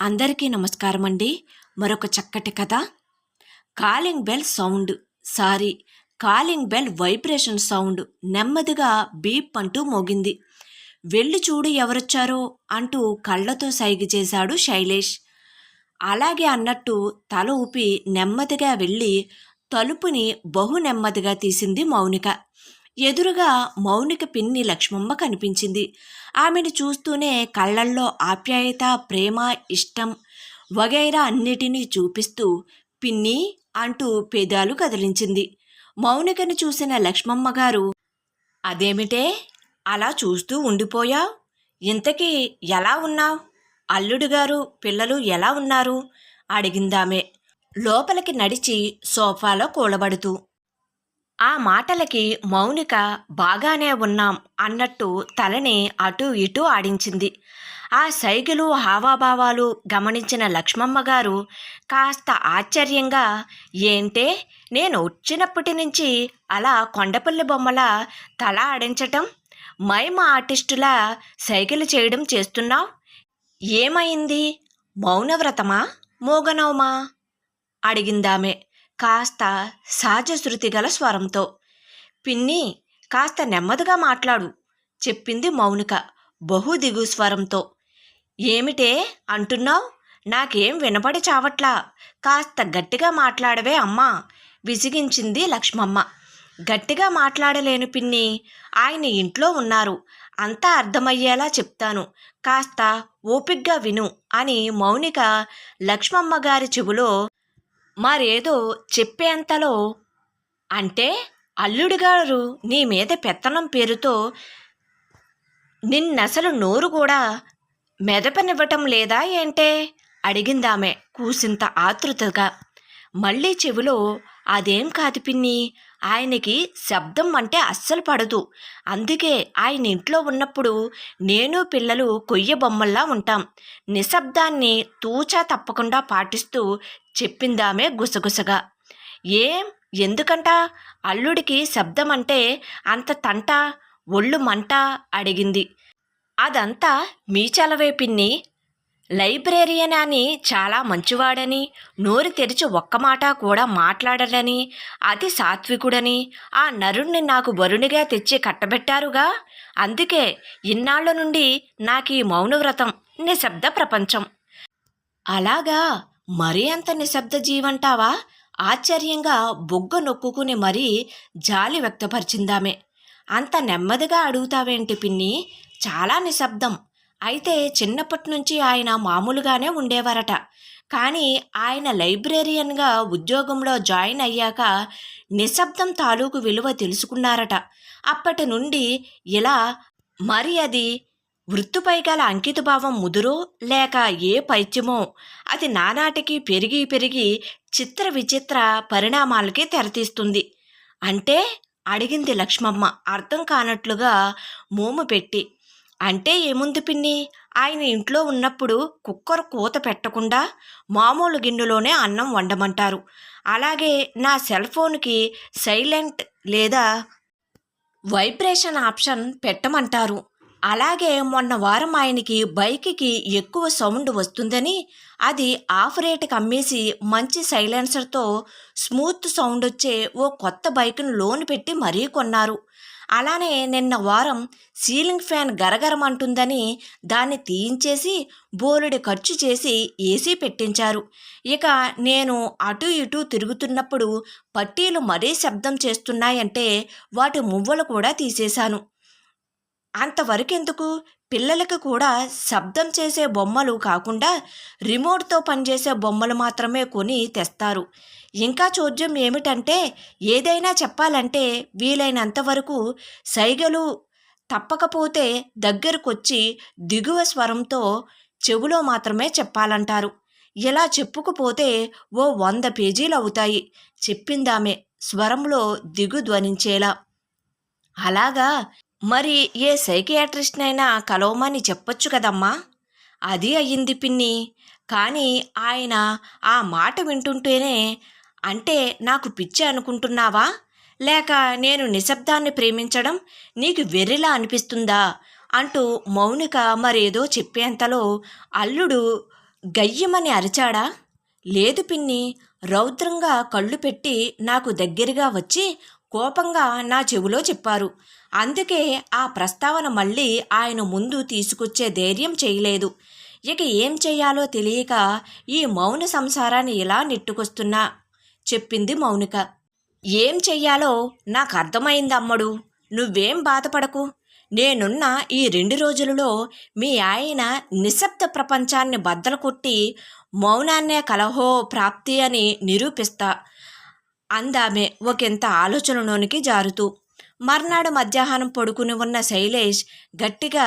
అందరికీ నమస్కారం అండి మరొక చక్కటి కథ. Calling bell sound. Sorry calling bell vibration sound నెమ్మదిగా బీప్ అంటూ మోగింది. వెళ్ళి చూడు ఎవరొచ్చారో అంటూ కళ్ళతో సైగ చేశాడు శైలేష్. అలాగే అన్నట్టు తల ఊపి నెమ్మదిగా వెళ్ళి తలుపుని బహు నెమ్మదిగా తీసింది మౌనిక. ఎదురుగా మౌనిక పిన్ని లక్ష్మమ్మ కనిపించింది. ఆమెను చూస్తూనే కళ్ళల్లో ఆప్యాయత ప్రేమ ఇష్టం వగైరా అన్నిటినీ చూపిస్తూ పిన్ని అంటూ పేదాలు కదిలించింది. మౌనికను చూసిన లక్ష్మమ్మ గారు అదేమిటే? అలా చూస్తూ ఉండిపోయా? ఇంతకీ ఎలా ఉన్నావు? అల్లుడు గారు పిల్లలు ఎలా ఉన్నారు? అడిగిందామె. లోపలికి నడిచి సోఫాలో కూలబడుతూ ఆ మాటలకి మౌనిక బాగానే ఉన్నాం అన్నట్టు తలని అటూ ఇటూ ఆడించింది. ఆ సైగలు హావాభావాలు గమనించిన లక్ష్మమ్మ గారు కాస్త ఆశ్చర్యంగా ఏంటే నేను వచ్చినప్పటి నుంచి అలా కొండపల్లి బొమ్మల తల ఆడించటం? మైమ ఆర్టిస్టులా సైకిల్ చేయడం చేస్తున్నావు? ఏమైంది? మౌనవ్రతమా? మోగనవమా అడిగిందామె. కాస్త సహజశృతి గల స్వరంతో. పిన్ని కాస్త నెమ్మదిగా మాట్లాడు చెప్పింది మౌనిక బహు దిగు స్వరంతో. ఏమిటే అంటున్నావు? నాకేం వినపడి చావట్లా? కాస్త గట్టిగా మాట్లాడవే అమ్మా విసిగించింది లక్ష్మమ్మ. గట్టిగా మాట్లాడలేను పిన్ని ఆయన ఇంట్లో ఉన్నారు అంతా అర్థమయ్యేలా చెప్తాను. కాస్త ఓపిగ్గా విను అని మౌనిక లక్ష్మమ్మ గారి చెవులో మరేదో చెప్పేంతలో అంటే అల్లుడు గారు నీ మీద పెత్తనం పేరుతో నిన్నసలు నోరు కూడా మెదపనివ్వటం లేదా ఏంటే? అడిగిందామె కూసింత ఆతృతగా. మళ్ళీ చెవిలో అదేం కాదు పిన్ని ఆయనకి శబ్దం అంటే అస్సలు పడదు. అందుకే ఆయన ఇంట్లో ఉన్నప్పుడు నేను పిల్లలు కొయ్య బొమ్మల్లా ఉంటాం. నిశ్శబ్దాన్ని తూచా తప్పకుండా పాటిస్తూ చెప్పిందామే గుసగుసగా. ఏం? ఎందుకంట? అల్లుడికి శబ్దం అంటే అంత తంట ఒళ్ళు మంట అడిగింది. అదంతా మీ చలవే పిన్ని లైబ్రేరియన్ అని చాలా మంచివాడని నోరు తెరిచి ఒక్క మాట కూడా మాట్లాడడని అతి సాత్వికుడని ఆ నరుణ్ణి నాకు వరుణిగా తెచ్చి కట్టబెట్టారుగా? అందుకే ఇన్నాళ్ళ నుండి నాకు ఈ మౌనవ్రతం నిశ్శబ్ద ప్రపంచం. అలాగా? మరీ అంత నిశ్శబ్ద జీవంటావా? ఆశ్చర్యంగా బొగ్గ నొక్కుకుని మరీ జాలి వ్యక్తపరిచిందామే. అంత నెమ్మదిగా అడుగుతావేంటి పిన్ని? చాలా నిశ్శబ్దం. అయితే చిన్నప్పటి నుంచి ఆయన మామూలుగానే ఉండేవారట. కానీ ఆయన లైబ్రేరియన్గా ఉద్యోగంలో జాయిన్ అయ్యాక నిశ్శబ్దం తాలూకు విలువ తెలుసుకున్నారట. అప్పటి నుండి ఇలా మరి అది వృత్తిపై గల అంకితభావం ముదురో లేక ఏ పైత్యమో అది నానాటికి పెరిగి పెరిగి చిత్ర విచిత్ర పరిణామాలకి తెరతీస్తుంది. అంటే అడిగింది లక్ష్మమ్మ అర్థం కానట్లుగా మోము పెట్టి అంటే ఏముంది పిన్ని? ఆయన ఇంట్లో ఉన్నప్పుడు కుక్కర్ కూత పెట్టకుండా మామూలు గిన్నెలోనే అన్నం వండమంటారు. అలాగే నా సెల్ ఫోన్కి సైలెంట్ లేదా వైబ్రేషన్ ఆప్షన్ పెట్టమంటారు. అలాగే మొన్న వారం ఆయనకి బైక్కి ఎక్కువ సౌండ్ వస్తుందని అది ఆఫ్ రేట్కి అమ్మేసి మంచి సైలెన్సర్తో స్మూత్ సౌండ్ వచ్చే ఓ కొత్త బైక్ను లోన్ పెట్టి మరీ కొన్నారు. అలానే నిన్న వారం సీలింగ్ ఫ్యాన్ గరగరమంటుందని దాన్ని తీయించేసి బోలెడు ఖర్చు చేసి ఏసీ పెట్టించారు. ఇక నేను అటు ఇటు తిరుగుతున్నప్పుడు పట్టీలు మరీ శబ్దం చేస్తున్నాయంటే వాటి మువ్వలు కూడా తీసేశాను. అంతవరకెందుకు? పిల్లలకు కూడా శబ్దం చేసే బొమ్మలు కాకుండా రిమోట్తో పనిచేసే బొమ్మలు మాత్రమే కొని తెస్తారు. ఇంకా చోద్యం ఏమిటంటే ఏదైనా చెప్పాలంటే వీలైనంత వరకు సైగలు తప్పకపోతే దగ్గరకొచ్చి దిగువ స్వరంతో చెవులో మాత్రమే చెప్పాలంటారు. ఇలా చెప్పుకుపోతే ఓ వంద పేజీలు అవుతాయి. చెప్పిందామే స్వరంలో దిగు ధ్వనించేలా. అలాగా మరి ఏ సైకియాట్రిస్ట్నైనా కలవమని చెప్పొచ్చు కదమ్మా? అది అయ్యింది పిన్ని. కానీ ఆయన ఆ మాట వింటుంటేనే అంటే నాకు పిచ్చి అనుకుంటున్నావా? లేక నేను నిశ్శబ్దాన్ని ప్రేమించడం నీకు వెర్రిలా అనిపిస్తుందా? అంటూ మౌనిక మరేదో చెప్పేంతలో అల్లుడు గయ్యమని అరిచాడా? లేదు పిన్ని రౌద్రంగా కళ్ళు పెట్టి నాకు దగ్గరగా వచ్చి కోపంగా నా చెవిలో చెప్పారు. అందుకే ఆ ప్రస్తావన మళ్ళీ ఆయన ముందు తీసుకొచ్చే ధైర్యం చేయలేదు. ఇక ఏం చేయాలో తెలియక ఈ మౌన సంసారాన్ని ఇలా నెట్టుకొస్తున్నా? చెప్పింది మౌనిక. ఏం చెయ్యాలో నాకు అర్థమైంది అమ్మడు. నువ్వేం బాధపడకు. నేనున్న ఈ రెండు రోజులలో మీ ఆయన నిశ్శబ్ద ప్రపంచాన్ని బద్దలు కొట్టి మౌనాన్నే కలహో ప్రాప్తి అని నిరూపిస్తా. అందామె ఒకంత ఆలోచనలోనికి జారుతూ. మర్నాడు మధ్యాహ్నం పడుకుని ఉన్న శైలేష్ గట్టిగా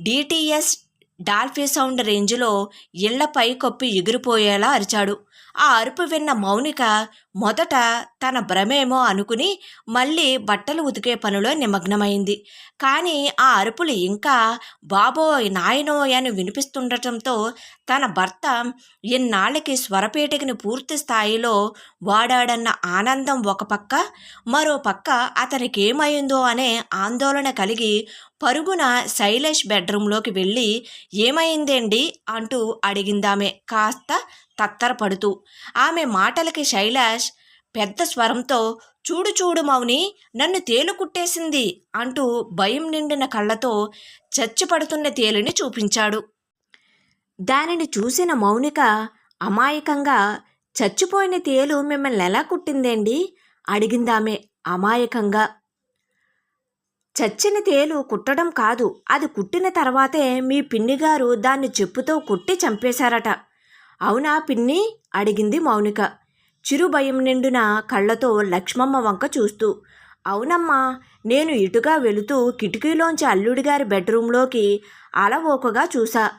డిటిఎస్ డాల్ఫీ సౌండ్ రేంజ్లో ఇళ్ళపై కప్పి ఎగిరిపోయేలా అరిచాడు. ఆ అరుపు విన్న మౌనిక మొదట తన భ్రమేమో అనుకుని మళ్ళీ బట్టలు ఉతికే పనిలో నిమగ్నమైంది. కానీ ఆ అరుపులు ఇంకా బాబోయ్ నాయనోయ్ అని వినిపిస్తుండటంతో తన భర్త ఇన్నాళ్ళకి స్వరపేటికని పూర్తి స్థాయిలో వాడాడన్న ఆనందం ఒక పక్క మరో పక్క అతనికి ఏమైందో అనే ఆందోళన కలిగి పరుగున శైలేష్ బెడ్రూంలోకి వెళ్ళి ఏమైందేండి? అంటూ అడిగిందామె కాస్త తత్తరపడుతూ. ఆమె మాటలకి శైలాష్ పెద్ద స్వరంతో చూడు చూడు మౌని నన్ను తేలు కుట్టేసింది అంటూ భయం నిండిన కళ్ళతో చచ్చిపడుతున్న తేలుని చూపించాడు. దానిని చూసిన మౌనిక అమాయకంగా చచ్చిపోయిన తేలు మిమ్మల్ని ఎలా కుట్టిందేండి అడిగిందామె అమాయకంగా. చచ్చిన తేలు కుట్టడం కాదు అది కుట్టిన తర్వాతే మీ పిన్నిగారు దాన్ని చెప్పుతో కుట్టి చంపేశారట. అవునా పిన్ని? అడిగింది మౌనిక. చిరు భయం నిండిన కళ్ళతో లక్ష్మమ్మ వంక చూస్తూ అవునమ్మా నేను ఇటుగా వెళుతూ కిటికీలోంచి అల్లుడిగారి బెడ్రూంలోకి అలవోకగా చూసా.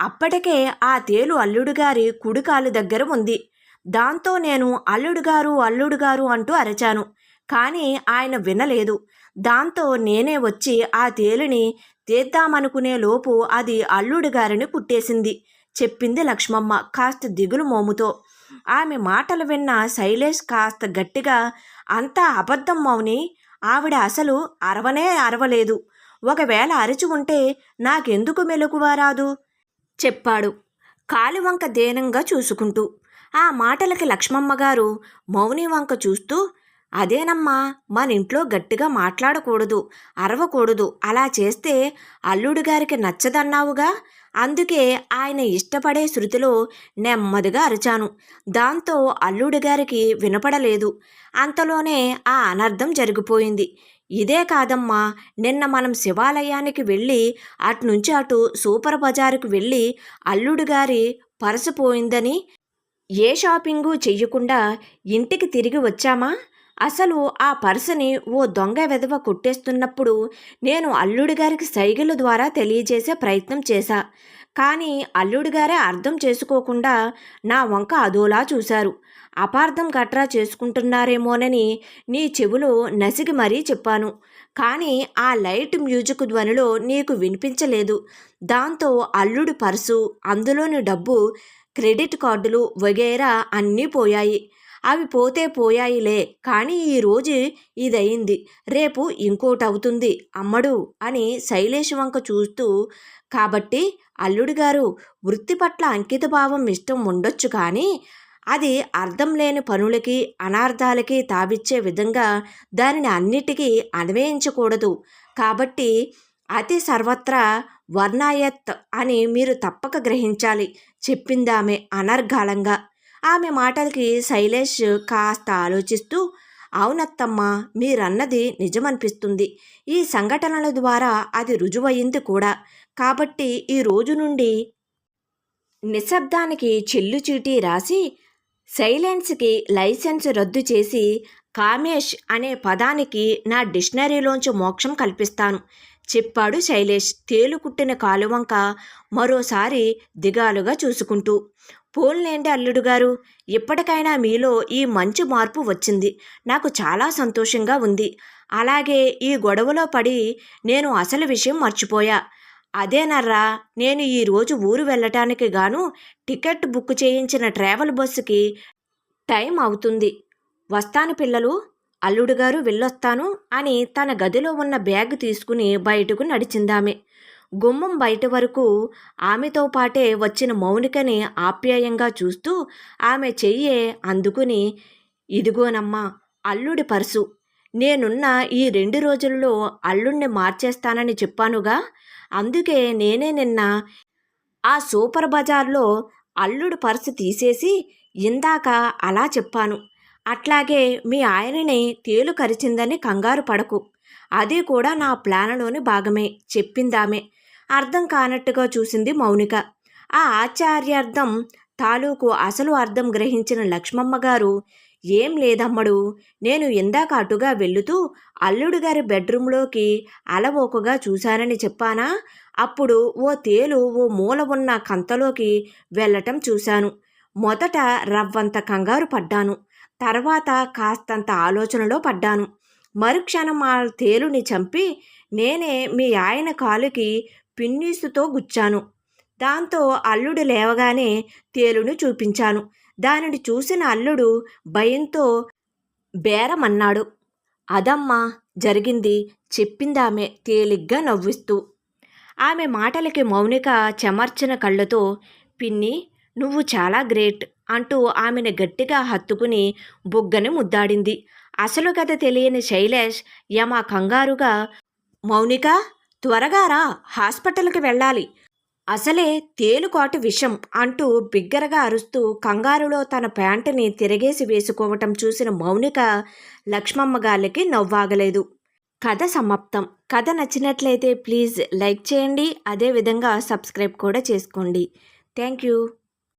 అప్పటికే ఆ తేలు అల్లుడిగారి కుడికాలు దగ్గర ఉంది. దాంతో నేను అల్లుడుగారు అల్లుడుగారు అంటూ అరచాను. కానీ ఆయన వినలేదు. దాంతో నేనే వచ్చి ఆ తేలిని తీద్దామనుకునే లోపు అది అల్లుడిగారిని కుట్టేసింది చెప్పింది లక్ష్మమ్మ కాస్త దిగులు మోముతో. ఆమె మాటలు విన్న శైలేష్ కాస్త గట్టిగా అంతా అబద్ధం మౌని ఆవిడ అసలు అరవనే అరవలేదు. ఒకవేళ అరిచి ఉంటే నాకెందుకు మెలకువ రాదు? చెప్పాడు కాలువంక దేనంగా చూసుకుంటూ. ఆ మాటలకి లక్ష్మమ్మ గారు మౌని వంక చూస్తూ అదేనమ్మా మన ఇంట్లో గట్టిగా మాట్లాడకూడదు అరవకూడదు అలా చేస్తే అల్లుడు గారికి నచ్చదన్నావుగా? అందుకే ఆయన ఇష్టపడే శృతిలో నెమ్మదిగా అరిచాను. దాంతో అల్లుడి గారికి వినపడలేదు. అంతలోనే ఆ అనర్థం జరిగిపోయింది. ఇదే కాదమ్మా నిన్న మనం శివాలయానికి వెళ్ళి అటునుంచి అటు సూపర్ బజారుకు వెళ్ళి అల్లుడు గారి పరసపోయిందని ఏ షాపింగు చెయ్యకుండా ఇంటికి తిరిగి వచ్చామా? అసలు ఆ పర్సుని ఓ దొంగ వెధవ కొట్టేస్తున్నప్పుడు నేను అల్లుడి గారికి సైగల ద్వారా తెలియజేసే ప్రయత్నం చేశా. కానీ అల్లుడి గారే అర్థం చేసుకోకుండా నా వంక అదోలా చూశారు. అపార్థం గట్రా చేసుకుంటున్నారేమోనని నీ చెవులో నసిగి మరీ చెప్పాను. కానీ ఆ లైట్ మ్యూజిక్ ధ్వనిలో నీకు వినిపించలేదు. దాంతో అల్లుడు పర్సు అందులోని డబ్బు క్రెడిట్ కార్డులు వగేరా అన్నీ పోయాయి. అవి పోతే పోయాయిలే కానీ ఈరోజు ఇదయింది. రేపు ఇంకోటి అవుతుంది అమ్మడు అని శైలేష్ వంక చూస్తూ కాబట్టి అల్లుడు గారు వృత్తి పట్ల అంకితభావం ఇష్టం ఉండొచ్చు కానీ అది అర్థం లేని పనులకి అనార్థాలకి తావిచ్చే విధంగా దానిని అన్నిటికీ అన్వయించకూడదు. కాబట్టి అతి సర్వత్రా వర్ణాయత్ అని మీరు తప్పక గ్రహించాలి. చెప్పిందామె అనర్ఘాలంగా ఆమె మాటలకి శైలేష్ కాస్త ఆలోచిస్తూ అవునత్తమ్మ మీరన్నది నిజమనిపిస్తుంది. ఈ సంఘటనల ద్వారా అది రుజువయింది కూడా. కాబట్టి ఈ రోజు నుండి నిశ్శబ్దానికి చెల్లు చీటీ రాసి సైలెన్స్కి లైసెన్స్ రద్దు చేసి కామేష్ అనే పదానికి నా డిక్షనరీలోంచి మోక్షం కల్పిస్తాను చెప్పాడు శైలేష్ తేలుకుట్టిన కాలువంక మరోసారి దిగాలుగా చూసుకుంటూ. పోన్లేండి అల్లుడు గారు ఇప్పటికైనా మీలో ఈ మంచి మార్పు వచ్చింది. నాకు చాలా సంతోషంగా ఉంది. అలాగే ఈ గొడవలో పడి నేను అసలు విషయం మర్చిపోయా. అదేనర్రా నేను ఈరోజు ఊరు వెళ్ళటానికి గాను టికెట్ బుక్ చేయించిన ట్రావెల్ బస్సుకి టైం అవుతుంది. వస్తాను పిల్లలు అల్లుడు గారు వెళ్ళొస్తాను అని తన గదిలో ఉన్న బ్యాగ్ తీసుకుని బయటకు నడిచిందామె. గుమ్మం బయట వరకు ఆమెతో పాటే వచ్చిన మౌనికని ఆప్యాయంగా చూస్తూ ఆమె చెయ్యే అందుకుని ఇదిగోనమ్మా అల్లుడి పర్సు. నేనున్న ఈ రెండు రోజుల్లో అల్లుణ్ణి మార్చేస్తానని చెప్పానుగా. అందుకే నేనే నిన్న ఆ సూపర్ బజార్లో అల్లుడు పర్సు తీసేసి ఇందాక అలా చెప్పాను. అట్లాగే మీ ఆయనని తేలు కరిచిందని కంగారు పడకు. అది కూడా నా ప్లాన్లోని భాగమే చెప్పిందామే. అర్థం కానట్టుగా చూసింది మౌనిక. ఆ ఆచార్యార్థం తాలూకు అసలు అర్థం గ్రహించిన లక్ష్మమ్మ గారు ఏం లేదమ్మడు నేను ఇందాక అటుగా వెళుతూ అల్లుడు గారి బెడ్రూమ్లోకి అలవోకగా చూశానని చెప్పానా? అప్పుడు ఓ తేలు ఓ మూల ఉన్న కంతలోకి వెళ్ళటం చూశాను. మొదట రవ్వంత కంగారు పడ్డాను. తర్వాత కాస్తంత ఆలోచనలో పడ్డాను. మరుక్షణం ఆ తేలుని చంపి నేనే మీ ఆయన కాలుకి పిన్నీసుతో గుచ్చాను. దాంతో అల్లుడు లేవగానే తేలును చూపించాను. దానిని చూసిన అల్లుడు భయంతో బేరమన్నాడు. అదమ్మా జరిగింది చెప్పిందామె తేలిగ్గా నవ్విస్తూ. ఆమె మాటలకి మౌనిక చెమర్చిన కళ్ళతో పిన్ని నువ్వు చాలా గ్రేట్ అంటూ ఆమెను గట్టిగా హత్తుకుని బుగ్గని ముద్దాడింది. అసలు కథ తెలియని శైలేష్ యమ కంగారుగా మౌనిక త్వరగా రా హాస్పిటల్కి వెళ్ళాలి. అసలే తేలుకోటి విషం అంటూ బిగ్గరగా అరుస్తూ కంగారులో తన ప్యాంటుని తిరగేసి వేసుకోవటం చూసిన మౌనిక లక్ష్మమ్మ గారికి నవ్వాగలేదు. కథ సమాప్తం. కథ నచ్చినట్లయితే ప్లీజ్ లైక్ చేయండి అదేవిధంగా సబ్స్క్రైబ్ కూడా చేసుకోండి. Thank you.